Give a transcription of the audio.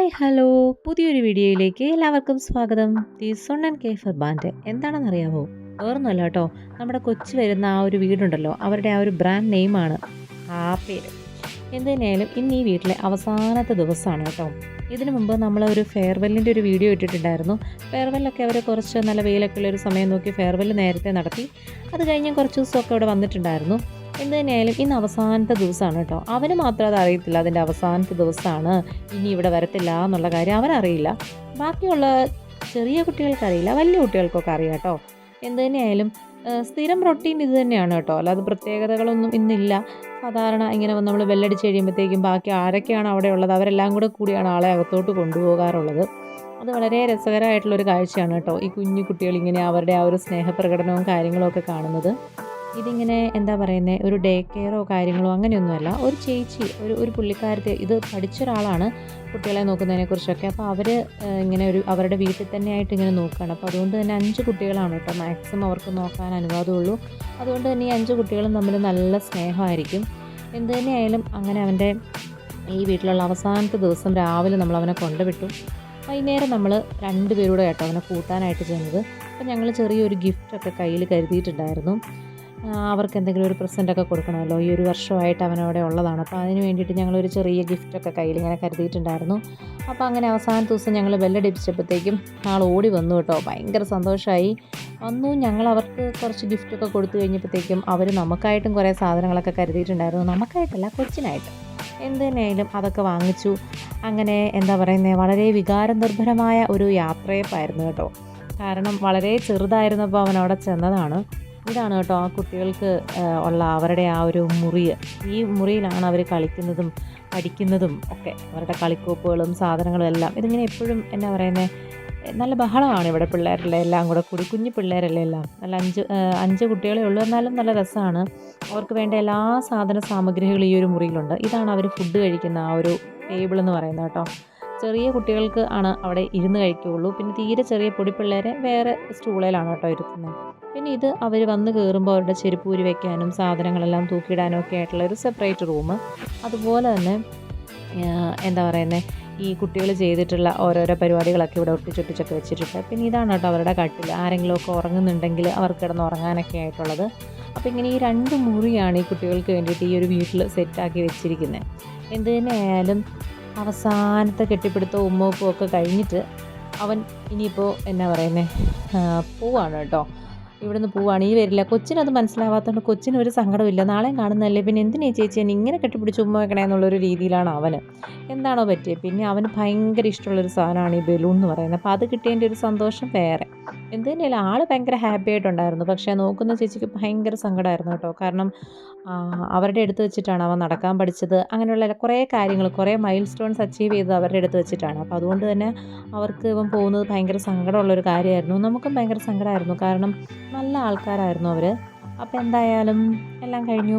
Hi hello പുതിയൊരു വീഡിയോയിലേക്ക് എല്ലാവർക്കും സ്വാഗതം. ദി സൊണ്ണൻ കേഫർ ബാൻഡ്. എന്താണെന്നറിയാമോ വേറൊന്നുമല്ല കേട്ടോ. നമ്മുടെ കൊച്ചു വരുന്ന ആ ഒരു വീടുണ്ടല്ലോ. അവരുടെ ആ ഒരു ബ്രാൻഡ് നെയിമാണ് ആ പേര്. എന്തിനായാലും ഇന്ന് ഈ വീട്ടിലെ അവസാനത്തെ ദിവസമാണ് കേട്ടോ. ഇതിനു മുമ്പ് നമ്മൾ ഒരു ഫെയർവെല്ലിന്റെ ഒരു വീഡിയോ ഇട്ടിട്ടുണ്ടായിരുന്നു. ഫെയർവെല്ലൊക്കെ അവർ കുറച്ച് നല്ല വെയിലൊക്കെ ഉള്ള ഒരു സമയം നോക്കി ഫെയർവെൽ നേരത്തെ നടത്തി. അത് കഴിഞ്ഞ് കുറച്ച് ദിവസമൊക്കെ അവിടെ വന്നിട്ടുണ്ടായിരുന്നു. എന്ത് തന്നെയായാലും ഇന്ന് അവസാനത്തെ ദിവസമാണ് കേട്ടോ. അവന് മാത്രം അത് അറിയത്തില്ല. അതിന്റെ അവസാനത്തെ ദിവസമാണ്. ഇനി ഇവിടെ വരത്തില്ല എന്നുള്ള കാര്യം അവനറിയില്ല ബാക്കിയുള്ള ചെറിയ കുട്ടികൾക്കറിയില്ല വലിയ കുട്ടികൾക്കൊക്കെ അറിയാം കേട്ടോ. എന്ത് തന്നെയായാലും സ്ഥിരം റൊട്ടീൻ ഇത് തന്നെയാണ് കേട്ടോ. അല്ലാതെ പ്രത്യേകതകളൊന്നും ഇന്നില്ല. സാധാരണ ഇങ്ങനെ നമ്മൾ ബെല്ലടിച്ച് കഴിയുമ്പോഴത്തേക്കും ബാക്കി ആരൊക്കെയാണ് അവിടെ ഉള്ളത് അവരെല്ലാം കൂടെ കൂടിയാണ് ആളെ അകത്തോട്ട് കൊണ്ടുപോകാറുള്ളത്. അത് വളരെ രസകരമായിട്ടുള്ളൊരു കാഴ്ചയാണ് കേട്ടോ ഈ കുഞ്ഞു കുട്ടികൾ ഇങ്ങനെ അവരുടെ ആ ഒരു സ്നേഹപ്രകടനവും കാര്യങ്ങളൊക്കെ കാണുന്നത്. ഇതിങ്ങനെ എന്താ പറയുന്നത് ഒരു ഡേ കെയറോ കാര്യങ്ങളോ അങ്ങനെയൊന്നുമല്ല. ഒരു ചേച്ചി ഒരു ഒരു പുള്ളിക്കാരത്തെ ഇത് പഠിച്ച ഒരാളാണ് കുട്ടികളെ നോക്കുന്നതിനെക്കുറിച്ചൊക്കെ അപ്പോൾ അവർ ഇങ്ങനെ ഒരു അവരുടെ വീട്ടിൽ തന്നെയായിട്ട് ഇങ്ങനെ നോക്കുകയാണ് അപ്പോൾ അതുകൊണ്ട് തന്നെ അഞ്ച് കുട്ടികളാണ് കേട്ടോ. മാക്സിമം അവർക്ക് നോക്കാൻ അനുവാദമുള്ളൂ. അതുകൊണ്ട് തന്നെ ഈ അഞ്ച് കുട്ടികളും തമ്മിൽ നല്ല സ്നേഹമായിരിക്കും. എന്ത് തന്നെയായാലും അങ്ങനെ അവന്റെ ഈ വീട്ടിലുള്ള അവസാനത്തെ ദിവസം രാവിലെ നമ്മൾ അവനെ കൊണ്ടുവിട്ടു. വൈകുന്നേരം നമ്മൾ രണ്ടുപേരൂടെ കേട്ടോ അവനെ കൂട്ടാനായിട്ട് ചെന്നത്. അപ്പോൾ ഞങ്ങൾ ചെറിയൊരു ഗിഫ്റ്റൊക്കെ കയ്യിൽ കരുതിയിട്ടുണ്ടായിരുന്നു. അവർക്ക് എന്തെങ്കിലും ഒരു പ്രസന്റൊക്കെ കൊടുക്കണമല്ലോ. ഈ ഒരു വർഷമായിട്ട് അവനവിടെ ഉള്ളതാണ്. അപ്പോൾ അതിന് വേണ്ടിയിട്ട് ഞങ്ങളൊരു ചെറിയ ഗിഫ്റ്റൊക്കെ കയ്യിൽ ഇങ്ങനെ കരുതിയിട്ടുണ്ടായിരുന്നു. അപ്പോൾ അങ്ങനെ അവസാന ദിവസം ഞങ്ങൾ ബെല്ലടിപ്പിച്ചപ്പോഴത്തേക്കും ആൾ ഓടി വന്നു കേട്ടോ. ഭയങ്കര സന്തോഷമായി വന്നു. ഞങ്ങൾ അവർക്ക് കുറച്ച് ഗിഫ്റ്റൊക്കെ കൊടുത്തു കഴിഞ്ഞപ്പോഴത്തേക്കും അവർ നമുക്കായിട്ടും കുറേ സാധനങ്ങളൊക്കെ കരുതിയിട്ടുണ്ടായിരുന്നു. നമുക്കായിട്ടല്ല കൊച്ചിനായിട്ട്. എന്ത് തന്നെയായാലും അതൊക്കെ വാങ്ങിച്ചു. അങ്ങനെ എന്താ പറയുന്നത് വളരെ വികാര നിർഭരമായ ഒരു യാത്രയപ്പായിരുന്നു കേട്ടോ. കാരണം വളരെ ചെറുതായിരുന്നപ്പോൾ അവൻ അവിടെ ചെന്നതാണ്. ഇതാണ് കേട്ടോ ആ കുട്ടികൾക്ക് ഉള്ള അവരുടെ ആ ഒരു മുറി. ഈ മുറിയിലാണ് അവർ കളിക്കുന്നതും പഠിക്കുന്നതും ഒക്കെ. അവരുടെ കളിക്കോപ്പുകളും സാധനങ്ങളും എല്ലാം. ഇതിങ്ങനെ എപ്പോഴും എന്നാ പറയുന്നത് നല്ല ബഹളമാണ് ഇവിടെ പിള്ളേരുടെ എല്ലാം കൂടെ കൂടി. കുഞ്ഞു പിള്ളേരല്ലേ എല്ലാം. നല്ല അഞ്ച് അഞ്ച് കുട്ടികളെ ഉള്ളൂ. എന്നാലും നല്ല രസമാണ്. അവർക്ക് വേണ്ട എല്ലാ സാധന സാമഗ്രികളും ഈ ഒരു മുറിയിലുണ്ട്. ഇതാണ് അവർ ഫുഡ് കഴിക്കുന്ന ആ ഒരു ടേബിൾ എന്ന് പറയുന്നത് കേട്ടോ. ചെറിയ കുട്ടികൾക്ക് ആണ് അവിടെ ഇരുന്ന് കഴിക്കുകയുള്ളൂ. പിന്നെ തീരെ ചെറിയ പൊടിപ്പിള്ളേരെ വേറെ സ്റ്റൂളിലാണ് കേട്ടോ ഇരുത്തുന്നത്. പിന്നെ ഇത് അവർ വന്ന് കയറുമ്പോൾ അവരുടെ ചെരുപ്പൂരി വെക്കാനും സാധനങ്ങളെല്ലാം തൂക്കിയിടാനും ഒക്കെ ആയിട്ടുള്ള ഒരു സെപ്പറേറ്റ് റൂം അതുപോലെ തന്നെ എന്താ പറയുന്നത് ഈ കുട്ടികൾ ചെയ്തിട്ടുള്ള ഓരോരോ പരിപാടികളൊക്കെ ഇവിടെ ഒട്ടിച്ചൊട്ടിച്ചൊക്കെ വെച്ചിട്ടുണ്ട്. പിന്നെ ഇതാണ് കേട്ടോ അവരുടെ കട്ടിൽ. ആരെങ്കിലുമൊക്കെ ഉറങ്ങുന്നുണ്ടെങ്കിൽ അവർക്ക് കിടന്ന് ഉറങ്ങാനൊക്കെ ആയിട്ടുള്ളത്. അപ്പോൾ ഇങ്ങനെ ഈ രണ്ട് മുറിയാണ് ഈ കുട്ടികൾക്ക് വേണ്ടിയിട്ട് ഈ ഒരു വീട്ടിൽ സെറ്റാക്കി വെച്ചിരിക്കുന്നത് എന്ത് തന്നെയായാലും അവസാനത്തെ കെട്ടിപ്പിടുത്തവും ഉമ്മവെപ്പും ഒക്കെ കഴിഞ്ഞിട്ട് അവൻ ഇനിയിപ്പോൾ എന്നാ പറയുന്നത് പോവാണ് കേട്ടോ. ഇവിടുന്ന് പോവാണ്. ഈ വരില്ല. കൊച്ചിനത് മനസ്സിലാവാത്തതുകൊണ്ട് കൊച്ചിന് ഒരു സങ്കടമില്ല നാളെയും കാണുന്നതല്ലേ? പിന്നെ എന്തിനാ ചേച്ചി എന്നെ ഇങ്ങനെ കെട്ടിപ്പിടിച്ച് ഉമ്മ വെക്കണേ എന്നുള്ളൊരു രീതിയിലാണ് അവന്. എന്താണോ പറ്റിയത് പിന്നെ അവന് ഭയങ്കര ഇഷ്ടമുള്ളൊരു സാധനമാണ് ഈ ബലൂൺ എന്ന് പറയുന്നത്. അപ്പോൾ അത് കിട്ടിയതിന്റെ ഒരു സന്തോഷം വേറെ. എന്ത് തന്നെയല്ല ആൾ ഭയങ്കര ഹാപ്പി ആയിട്ടുണ്ടായിരുന്നു. പക്ഷേ നോക്കുന്ന ചേച്ചിക്ക് ഭയങ്കര സങ്കടമായിരുന്നു കേട്ടോ. കാരണം അവരുടെ അടുത്ത് വെച്ചിട്ടാണ് അവൻ നടക്കാൻ പഠിച്ചത്. അങ്ങനെയുള്ള കുറേ കാര്യങ്ങൾ കുറേ മൈൽ സ്റ്റോൺസ് അച്ചീവ് ചെയ്തത് അവരുടെ അടുത്ത് വെച്ചിട്ടാണ്. അപ്പോൾ അതുകൊണ്ട് തന്നെ അവർക്ക് ഇവൻ പോകുന്നത് ഭയങ്കര സങ്കടമുള്ളൊരു കാര്യമായിരുന്നു. നമുക്കും ഭയങ്കര സങ്കടമായിരുന്നു. കാരണം നല്ല ആൾക്കാരായിരുന്നു അവർ അപ്പോൾ എന്തായാലും എല്ലാം കഴിഞ്ഞു.